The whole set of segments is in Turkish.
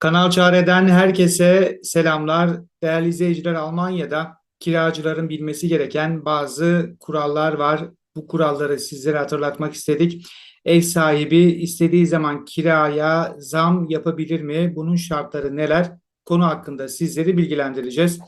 Kanal Çare'den herkese selamlar. Değerli izleyiciler, Almanya'da kiracıların bilmesi gereken bazı kurallar var. Bu kuralları sizlere hatırlatmak istedik. Ev sahibi istediği zaman kiraya zam yapabilir mi? Bunun şartları neler? Konu hakkında sizleri bilgilendireceğiz.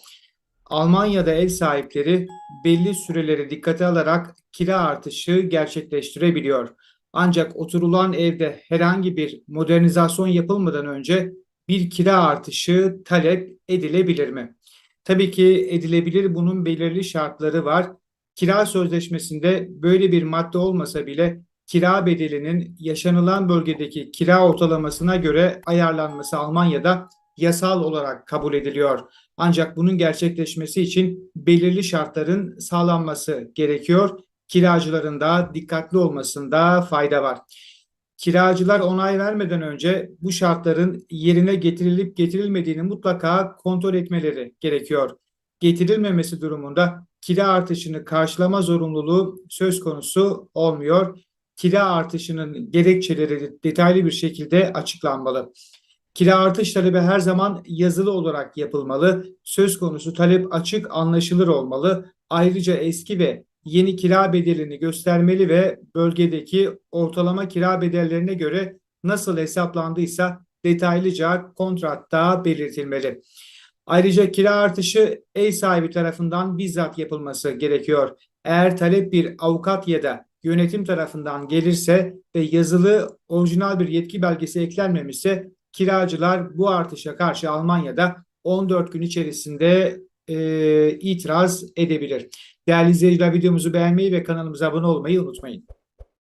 Almanya'da ev sahipleri belli süreleri dikkate alarak kira artışı gerçekleştirebiliyor. Ancak oturulan evde herhangi bir modernizasyon yapılmadan önce bir kira artışı talep edilebilir mi? Tabii ki edilebilir. Bunun belirli şartları var. Kira sözleşmesinde böyle bir madde olmasa bile kira bedelinin yaşanılan bölgedeki kira ortalamasına göre ayarlanması Almanya'da yasal olarak kabul ediliyor. Ancak bunun gerçekleşmesi için belirli şartların sağlanması gerekiyor. Kiracıların da dikkatli olmasında fayda var. Kiracılar onay vermeden önce bu şartların yerine getirilip getirilmediğini mutlaka kontrol etmeleri gerekiyor. Getirilmemesi durumunda kira artışını karşılama zorunluluğu söz konusu olmuyor. Kira artışının gerekçeleri detaylı bir şekilde açıklanmalı. Kira artış talebi her zaman yazılı olarak yapılmalı. Söz konusu talep açık, anlaşılır olmalı. Ayrıca eski ve yeni kira bedelini göstermeli ve bölgedeki ortalama kira bedellerine göre nasıl hesaplandıysa detaylıca kontratta belirtilmeli. Ayrıca kira artışı ev sahibi tarafından bizzat yapılması gerekiyor. Eğer talep bir avukat ya da yönetim tarafından gelirse ve yazılı orijinal bir yetki belgesi eklenmemişse kiracılar bu artışa karşı Almanya'da 14 gün içerisinde e, itiraz edebilir. Değerli izleyiciler videomuzu beğenmeyi ve kanalımıza abone olmayı unutmayın.